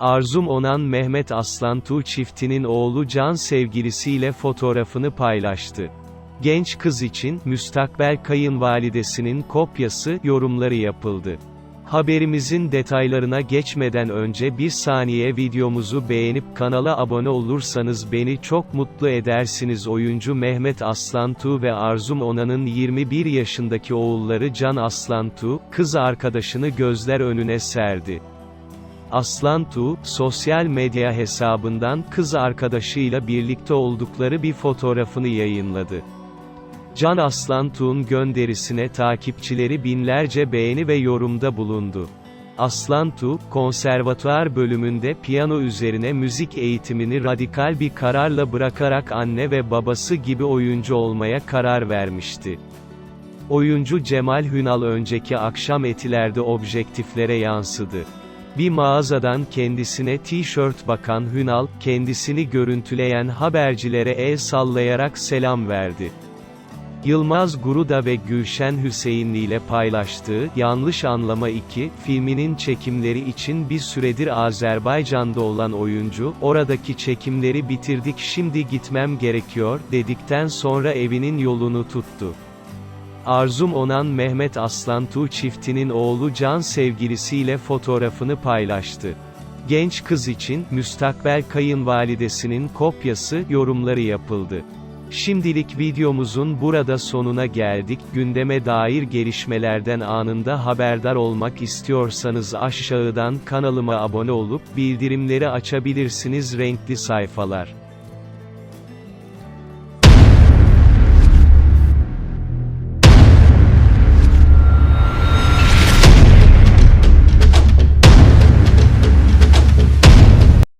Arzum Onan Mehmet Aslantuğ çiftinin oğlu Can sevgilisiyle fotoğrafını paylaştı. Genç kız için, müstakbel kayınvalidesinin kopyası, yorumları yapıldı. Haberimizin detaylarına geçmeden önce bir saniye videomuzu beğenip kanala abone olursanız beni çok mutlu edersiniz. Oyuncu Mehmet Aslantuğ ve Arzum Onan'ın 21 yaşındaki oğulları Can Aslantuğ, kız arkadaşını gözler önüne serdi. Aslantuğ, sosyal medya hesabından kız arkadaşıyla birlikte oldukları bir fotoğrafını yayınladı. Can Aslantuğ'un gönderisine takipçileri binlerce beğeni ve yorumda bulundu. Aslantuğ, konservatuar bölümünde piyano üzerine müzik eğitimini radikal bir kararla bırakarak anne ve babası gibi oyuncu olmaya karar vermişti. Oyuncu Cemal Hünal önceki akşam etilerde objektiflere yansıdı. Bir mağazadan kendisine tişört bakan Hünal, kendisini görüntüleyen habercilere el sallayarak selam verdi. Yılmaz Guruda ve Gülşen Hüseyinli ile paylaştığı Yanlış Anlama 2 filminin çekimleri için bir süredir Azerbaycan'da olan oyuncu, oradaki çekimleri bitirdik şimdi gitmem gerekiyor dedikten sonra evinin yolunu tuttu. Arzum Onan Mehmet Aslantuğ çiftinin oğlu Can sevgilisiyle fotoğrafını paylaştı. Genç kız için, müstakbel kayınvalidesinin kopyası, yorumları yapıldı. Şimdilik videomuzun burada sonuna geldik. Gündeme dair gelişmelerden anında haberdar olmak istiyorsanız aşağıdan kanalıma abone olup bildirimleri açabilirsiniz renkli sayfalar.